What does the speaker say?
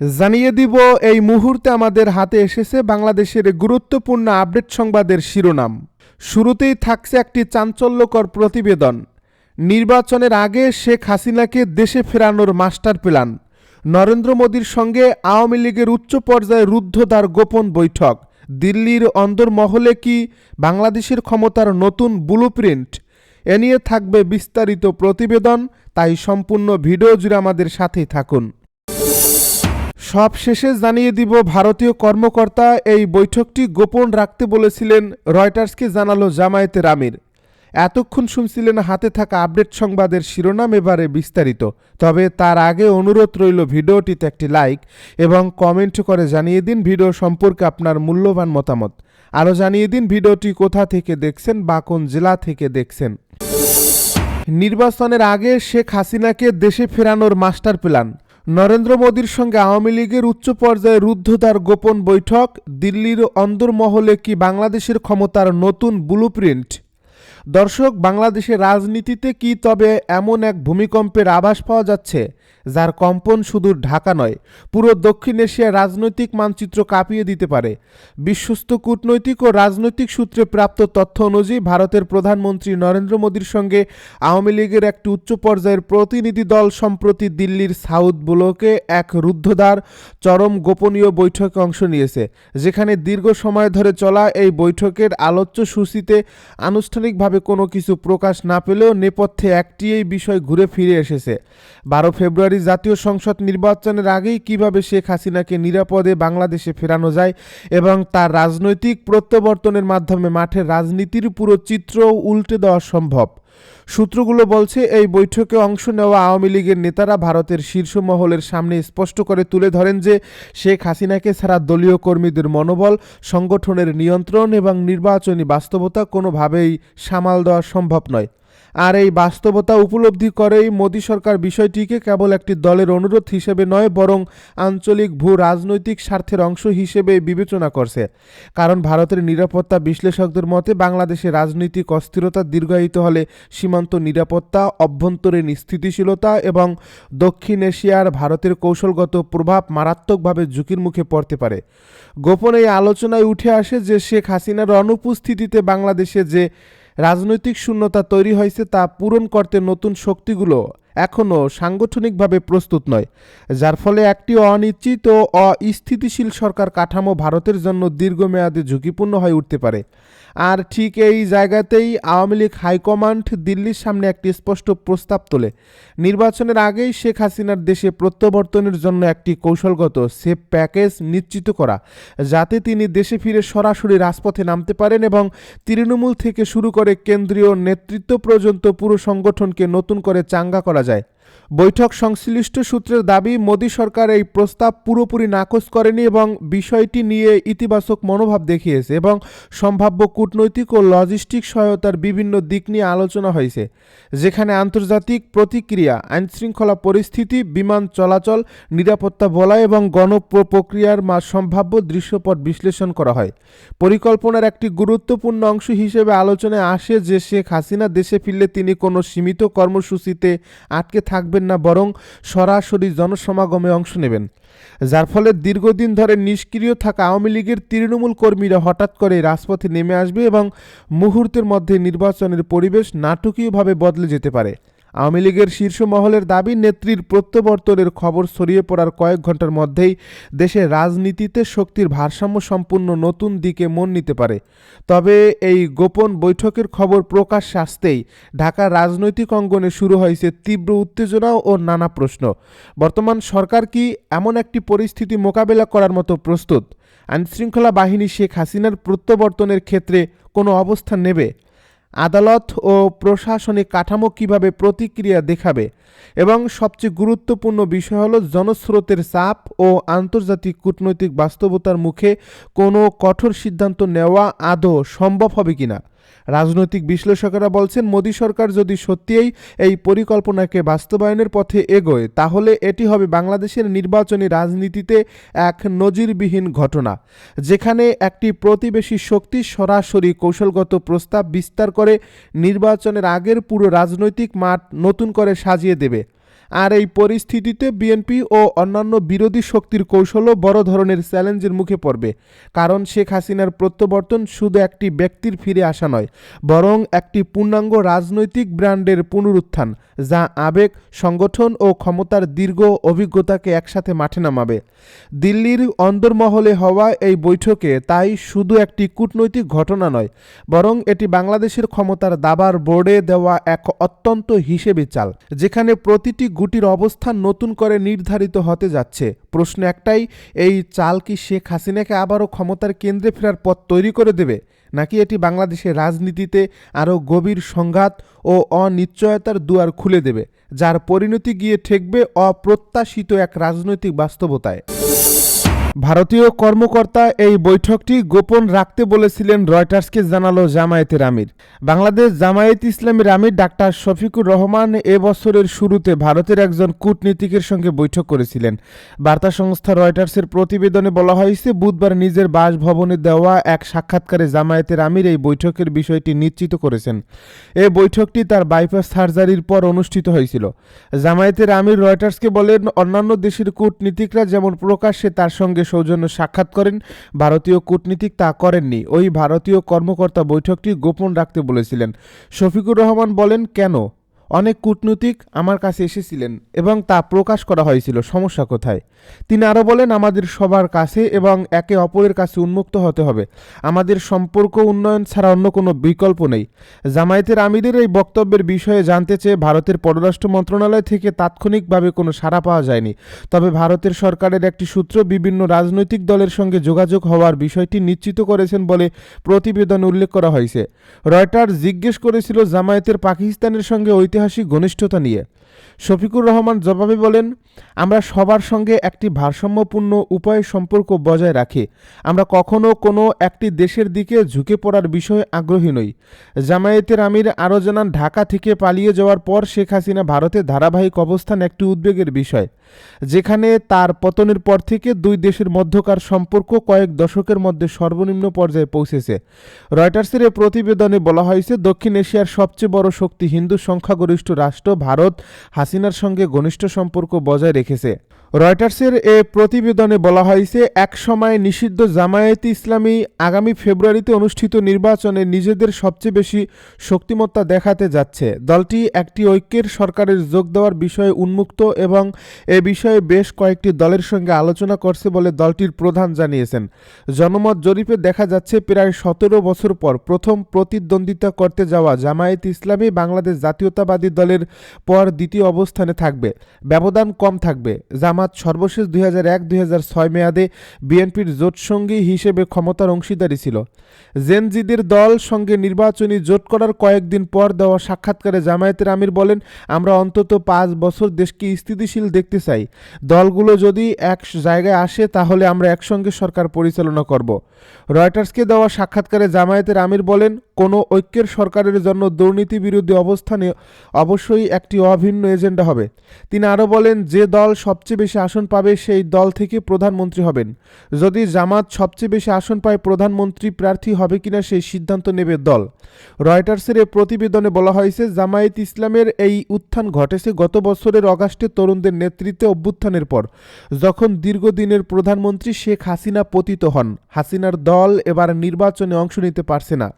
জানিয়ে দিব, এই মুহূর্তে আমাদের হাতে এসেছে বাংলাদেশের গুরুত্বপূর্ণ আপডেট সংবাদের শিরোনাম। শুরুতেই থাকছে একটি চাঞ্চল্যকর প্রতিবেদন। নির্বাচনের আগে শেখ হাসিনাকে দেশে ফেরানোর মাস্টার প্ল্যান। নরেন্দ্র মোদীর সঙ্গে আওয়ামী লীগের উচ্চ পর্যায়ে রুদ্ধদ্বার গোপন বৈঠক। দিল্লির অন্দরমহলে কি বাংলাদেশের ক্ষমতার নতুন ব্লুপ্রিন্ট? এ নিয়ে থাকবে বিস্তারিত প্রতিবেদন, তাই সম্পূর্ণ ভিডিও জুড়ে আমাদের সাথেই থাকুন। সব শেষে জানিয়ে দিব, ভারতীয় কর্মকর্তা এই বৈঠকটি গোপন রাখতে বলেছিলেন রয়টার্সকে জানালো জামায়াতের আমির। এতক্ষণ শুনছিলেন হাতে থাকা আপডেট সংবাদের শিরোনাম এবারে বিস্তারিত। তবে তার আগে অনুরোধ রইল ভিডিওটিতে একটি লাইক এবং কমেন্ট করে জানিয়ে দিন ভিডিও সম্পর্কে আপনার মূল্যবান মতামত। আরও জানিয়ে দিন ভিডিওটি কোথা থেকে দেখছেন বা কোন জেলা থেকে দেখছেন। নির্বাচনের আগে শেখ হাসিনাকে দেশে ফেরানোর মাস্টার প্ল্যান। নরেন্দ্র মোদীর সঙ্গে আওয়ামী লীগের উচ্চ পর্যায়ে রুদ্ধতার গোপন বৈঠক, দিল্লির অন্দরমহলে কি বাংলাদেশের ক্ষমতার নতুন ব্লুপ্রিন্ট দর্শক, বাংলাদেশের রাজনীতিতে কি তবে এমন এক ভূমিকম্পের আভাস পাওয়া যাচ্ছে? যার কম্পন শুধু ঢাকা নয়, পুরো দক্ষিণ এশিয়ার রাজনৈতিক মানচিত্র কাঁপিয়ে দিতে পারে। বিশ্বস্ত কূটনৈতিক ও রাজনৈতিক সূত্রে প্রাপ্ত তথ্য অনুযায়ী ভারতের প্রধানমন্ত্রী নরেন্দ্র মোদীর সঙ্গে আওয়ামী লীগের একটি উচ্চ পর্যায়ের প্রতিনিধি দল সম্প্রতি দিল্লির সাউথ ব্লকে এক রুদ্ধদ্বার চরম গোপনীয় বৈঠকে অংশ নিয়েছে, যেখানে দীর্ঘ সময় ধরে চলা এই বৈঠকের আলোচ্য সূচিতে আনুষ্ঠানিকভাবে কোনো কিছু প্রকাশ না পেলেও নেপথ্যে একটি এই বিষয় ঘুরে ফিরে এসেছে। বারো ফেব্রুয়ারি জাতীয় সংসদ নির্বাচনের আগেই কীভাবে শেখ হাসিনাকে নিরাপদে বাংলাদেশে ফেরানো যায় এবং তার রাজনৈতিক প্রত্যাবর্তনের মাধ্যমে মাঠের রাজনীতির পুরো চিত্র উল্টে দেওয়া সম্ভব। সূত্রগুলো বলছে, এই বৈঠকে অংশ নেওয়া আওয়ামী লীগের নেতারা ভারতের শীর্ষ মহলের সামনে স্পষ্ট করে তুলে ধরেন যে শেখ হাসিনাকে ছাড়া দলীয় কর্মীদের মনোবল, সংগঠনের নিয়ন্ত্রণ এবং নির্বাচনী বাস্তবতা কোনোভাবেই সামাল দেওয়া সম্ভব নয়। আর এই বাস্তবতা উপলব্ধি করেই মোদী সরকার বিষয়টিকে কেবল একটি দলের অনুরোধ হিসেবে নয়, বরং আঞ্চলিক ভূ রাজনৈতিক স্বার্থের অংশ হিসেবে বিবেচনা করছে। কারণ ভারতের নিরাপত্তা বিশ্লেষকদের মতে বাংলাদেশে রাজনৈতিক অস্থিরতা দীর্ঘায়িত হলে সীমান্ত নিরাপত্তা, অভ্যন্তরীণ স্থিতিশীলতা এবং দক্ষিণ এশিয়ার ভারতের কৌশলগত প্রভাব মারাত্মকভাবে ঝুঁকির মুখে পড়তে পারে। গোপন এই আলোচনায় উঠে আসে যে শেখ হাসিনার অনুপস্থিতিতে বাংলাদেশে যে রাজনৈতিক শূন্যতা তৈরি হয়েছে তা পূরণ করতে নতুন শক্তিগুলো এখনও সাংগঠনিকভাবে প্রস্তুত নয়, যার ফলে একটি অনিশ্চিত ও অস্থিতিশীল সরকার কাঠামো ভারতের জন্য দীর্ঘমেয়াদে ঝুঁকিপূর্ণ হয়ে উঠতে পারে। আর ঠিক এই জায়গাতেই আওয়ামী লীগ হাইকমান্ড দিল্লির সামনে একটি স্পষ্ট প্রস্তাব তোলে। নির্বাচনের আগেই শেখ হাসিনার দেশে প্রত্যাবর্তনের জন্য একটি কৌশলগত সেফ প্যাকেজ নিশ্চিত করা, যাতে তিনি দেশে ফিরে সরাসরি রাজপথে নামতে পারেন এবং তৃণমূল থেকে শুরু করে কেন্দ্রীয় নেতৃত্ব পর্যন্ত পুরো সংগঠনকে নতুন করে চাঙ্গা করা যায়। বৈঠক সংশ্লিষ্ট সূত্রের দাবি, মোদী সরকার এই প্রস্তাব পুরোপুরি নাকচ করেনি এবং বিষয়টি নিয়ে ইতিবাচক মনোভাব দেখিয়েছে এবং সম্ভাব্য কূটনৈতিক ও লজিস্টিক সহায়তার বিভিন্ন দিক নিয়ে আলোচনা হয়েছে, যেখানে আন্তর্জাতিক প্রতিক্রিয়া, আইনশৃঙ্খলা পরিস্থিতি, বিমান চলাচল, নিরাপত্তা বলয় এবং গণ প্রক্রিয়ার মা সম্ভাব্য দৃশ্যপট বিশ্লেষণ করা হয়। পরিকল্পনার একটি গুরুত্বপূর্ণ অংশ হিসেবে আলোচনায় আসে যে শেখ হাসিনা দেশে ফিরলে তিনি কোনো সীমিত কর্মসূচিতে আটকে থাকবেন না, বরং সরাসরি জনসমাগমে অংশ নেবেন। যার ফলে দীর্ঘদিন ধরে নিষ্ক্রিয় থাকা আওয়ামী লীগের তৃণমূল কর্মীরা হঠাৎ করে রাজপথে নেমে আসবে এবং মুহূর্তের মধ্যে নির্বাচনের পরিবেশ নাটকীয়ভাবে বদলে যেতে পারে। আওয়ামী লীগের শীর্ষ মহলের দাবি, নেত্রীর প্রত্যাবর্তনের খবর ছড়িয়ে পড়ার কয়েক ঘণ্টার মধ্যেই দেশের রাজনীতিতে শক্তির ভারসাম্য সম্পূর্ণ নতুন দিকে মন নিতে পারে। তবে এই গোপন বৈঠকের খবর প্রকাশ আসতেই ঢাকার রাজনৈতিক অঙ্গনে শুরু হয়েছে তীব্র উত্তেজনা ও নানা প্রশ্ন। বর্তমান সরকার কি এমন একটি পরিস্থিতি মোকাবেলা করার মতো প্রস্তুত? আইনশৃঙ্খলা বাহিনী শেখ হাসিনার প্রত্যাবর্তনের ক্ষেত্রে কোনো অবস্থান নেবে? আদালত ও প্রশাসনিক কাঠামো কীভাবে প্রতিক্রিয়া দেখাবে? এবং সবচেয়ে গুরুত্বপূর্ণ বিষয় হলো, জনস্রোতের চাপ ও আন্তর্জাতিক কূটনৈতিক বাস্তবতার মুখে কোনো কঠোর সিদ্ধান্ত নেওয়া আদৌ সম্ভব হবে কিনা? রাজনৈতিক বিশ্লেষকেরা বলছেন, মোদী সরকার যদি সত্যিই এই পরিকল্পনাকে বাস্তবায়নের পথে এগোয়, তাহলে এটি হবে বাংলাদেশের নির্বাচনী রাজনীতিতে এক নজিরবিহীন ঘটনা, যেখানে একটি প্রতিবেশী শক্তি সরাসরি কৌশলগত প্রস্তাব বিস্তার করে নির্বাচনের আগের পুরো রাজনৈতিক মাঠ নতুন করে সাজিয়ে দেবে। আর এই পরিস্থিতিতে বিএনপি ও অন্যান্য বিরোধী শক্তির কৌশলও বড় ধরনের চ্যালেঞ্জের মুখে পড়বে। কারণ শেখ হাসিনার প্রত্যাবর্তন শুধু একটি ব্যক্তির ফিরে আসা নয়, বরং একটি পূর্ণাঙ্গ রাজনৈতিক ব্র্যান্ডের পুনরুত্থান, যা আবেগ, সংগঠন ও ক্ষমতার দীর্ঘ অভিজ্ঞতাকে একসাথে মাঠে নামাবে। দিল্লির অন্দরমহলে হওয়া এই বৈঠকে তাই শুধু একটি কূটনৈতিক ঘটনা নয়, বরং এটি বাংলাদেশের ক্ষমতার দাবার বোর্ডে দেওয়া এক অত্যন্ত হিসেবে চাল, যেখানে প্রতিটি গুটির অবস্থান নতুন করে নির্ধারিত হতে যাচ্ছে। প্রশ্ন একটাই, এই চাল কি শেখ হাসিনাকে আবারও ক্ষমতার কেন্দ্রে ফেরার পথ তৈরি করে দেবে? নাকি এটি বাংলাদেশের রাজনীতিতে আরও গভীর সংঘাত ও অনিশ্চয়তার দুয়ার খুলে দেবে, যার পরিণতি গিয়ে ঠেকবে অপ্রত্যাশিত এক রাজনৈতিক বাস্তবতায়? ভারতীয় কর্মকর্তা এই বৈঠকটি গোপন রাখতে বলেছিলেন রয়টার্সকে জানালো জামায়াতের আমির। বাংলাদেশ জামায়াত ইসলামের আমির ডাক্তার শফিকুর রহমান এ বছরের শুরুতে ভারতের একজন কূটনীতিকের সঙ্গে বৈঠক করেছিলেন। বার্তা সংস্থা রয়টার্সের প্রতিবেদনে বলা হয়েছে, বুধবার নিজের বাসভবনে দেওয়া এক সাক্ষাৎকারে জামায়াতের আমির এই বৈঠকের বিষয়টি নিশ্চিত করেছেন। এ বৈঠকটি তার বাইপাস সার্জারির পর অনুষ্ঠিত হয়েছিল। জামায়াতের আমির রয়টার্সকে বলেন, অন্যান্য দেশের কূটনীতিকরা যেমন প্রকাশ্যে তার সঙ্গে সৌজন্য সাক্ষাৎ করেন। ভারতীয় কূটনীতিক তা করেননি। ওই ভারতীয় কর্মকর্তা বৈঠকটি গোপন রাখতে বলেছিলেন। শফিকুর রহমান বলেন, কেন? অনেক কূটনীতিক আমার কাছে এসেছিলেন এবং তা প্রকাশ করা হয়েছিল। সমস্যা কোথায়? তিনি আরও বলেন, আমাদের সবার কাছে এবং একে অপরের কাছে উন্মুক্ত হতে হবে। আমাদের সম্পর্ক উন্নয়ন ছাড়া অন্য কোনো বিকল্প নেই। জামায়াতের আমিরের এই বক্তব্যের বিষয়ে জানতে চেয়ে ভারতের পররাষ্ট্র মন্ত্রণালয় থেকে তাৎক্ষণিকভাবে কোনো সাড়া পাওয়া যায়নি। তবে ভারতের সরকারের একটি সূত্র বিভিন্ন রাজনৈতিক দলের সঙ্গে যোগাযোগ হওয়ার বিষয়টি নিশ্চিত করেছেন বলে প্রতিবেদনে উল্লেখ করা হয়েছে। রয়টার জিজ্ঞেস করেছিল, জামায়াতের পাকিস্তানের সঙ্গে ঐতিহাসিক ঘনিষ্ঠতা নিয়ে। শফিকুর রহমান জবাবে বলেন, আমরা সবার সঙ্গে একটি ভারসাম্যপূর্ণ উপায়ে সম্পর্ক বজায় রাখি। আমরা কখনো কোনো একটি দেশের দিকে ঝুঁকে পড়ার বিষয়ে আগ্রহী নই। জামায়াতের আমির আরও জানান, ঢাকা থেকে পালিয়ে যাওয়ার পর শেখ হাসিনা ভারতে ধারাবাহিক অবস্থান একটি উদ্বেগের বিষয়। যেখানে তার পতনের পর থেকে দুই দেশের মধ্যকার সম্পর্ক কয়েক দশকের মধ্যে সর্বনিম্ন পর্যায়ে পৌঁছেছে। রয়টার্সের এ প্রতিবেদনে বলা হয়েছে, দক্ষিণ এশিয়ার সবচেয়ে বড় শক্তি হিন্দু সংখ্যাগরিষ্ঠ রাষ্ট্র ভারত হাসিনার সঙ্গে ঘনিষ্ঠ সম্পর্ক বজায় রেখেছে। রয়টার্সের এ প্রতিবেদনে বলা হয়েছে, এক সময় নিষিদ্ধ জামায়াতে ইসলামী আগামী ফেব্রুয়ারিতে অনুষ্ঠিত নির্বাচনে নিজেদের সবচেয়ে বেশি শক্তিমত্তা দেখাতে যাচ্ছে। দলটি একটি ঐক্যের সরকারের যোগ দেওয়ার বিষয়ে উন্মুক্ত এবং এ বিষয়ে বেশ কয়েকটি দলের সঙ্গে আলোচনা করছে বলে দলটির প্রধান জানিয়েছেন। জনমত জরিপে দেখা যাচ্ছে, প্রায় সতেরো বছর পর প্রথম প্রতিদ্বন্দ্বিতা করতে যাওয়া জামায়াত ইসলামী বাংলাদেশ জাতীয়তাবাদী দলের পর দ্বিতীয় অবস্থানে থাকবে। ব্যবধান কম থাকবে। জামাত সর্বশেষ দুই হাজার এক, দুই হাজার ছয় মেয়াদে বিএনপির জোটসঙ্গী হিসেবে ক্ষমতার অংশীদারী ছিল। জেনজিদের দল সঙ্গে নির্বাচনী জোট করার কয়েকদিন পর দেওয়া সাক্ষাৎকারে জামায়াতের আমির বলেন, আমরা অন্তত পাঁচ বছর দেশকে স্থিতিশীল দেখতে চাই। দলগুলো যদি এক জায়গায় আসে, তাহলে আমরা একসঙ্গে সরকার পরিচালনা করব। রয়টার্সকে দেওয়া সাক্ষাৎকারে জামায়াতের আমির বলেন, কোনো ঐক্যের সরকারের জন্য দুর্নীতি বিরোধী অবস্থানে অবশ্যই একটি অভিন্ন এজেন্ডা হবে। তিনি আরও বলেন, যে দল সবচেয়ে বেশি আসন পাবে সেই দল থেকে প্রধানমন্ত্রী হবেন। যদি জামাত সবচেয়ে বেশি আসন পায়, প্রধানমন্ত্রী প্রার্থী হবে কিনা সেই সিদ্ধান্ত নেবে দল। রয়টার্সের এ প্রতিবেদনে বলা হয়েছে, জামায়াত ইসলামের এই উত্থান ঘটেছে গত বছরের অগাস্টে তরুণদের নেতৃত্বে অভ্যুত্থানের পর, যখন দীর্ঘদিনের প্রধানমন্ত্রী শেখ হাসিনা পতিত হন। হাসিনার দল এবার নির্বাচনে অংশ নিতে পারছে না।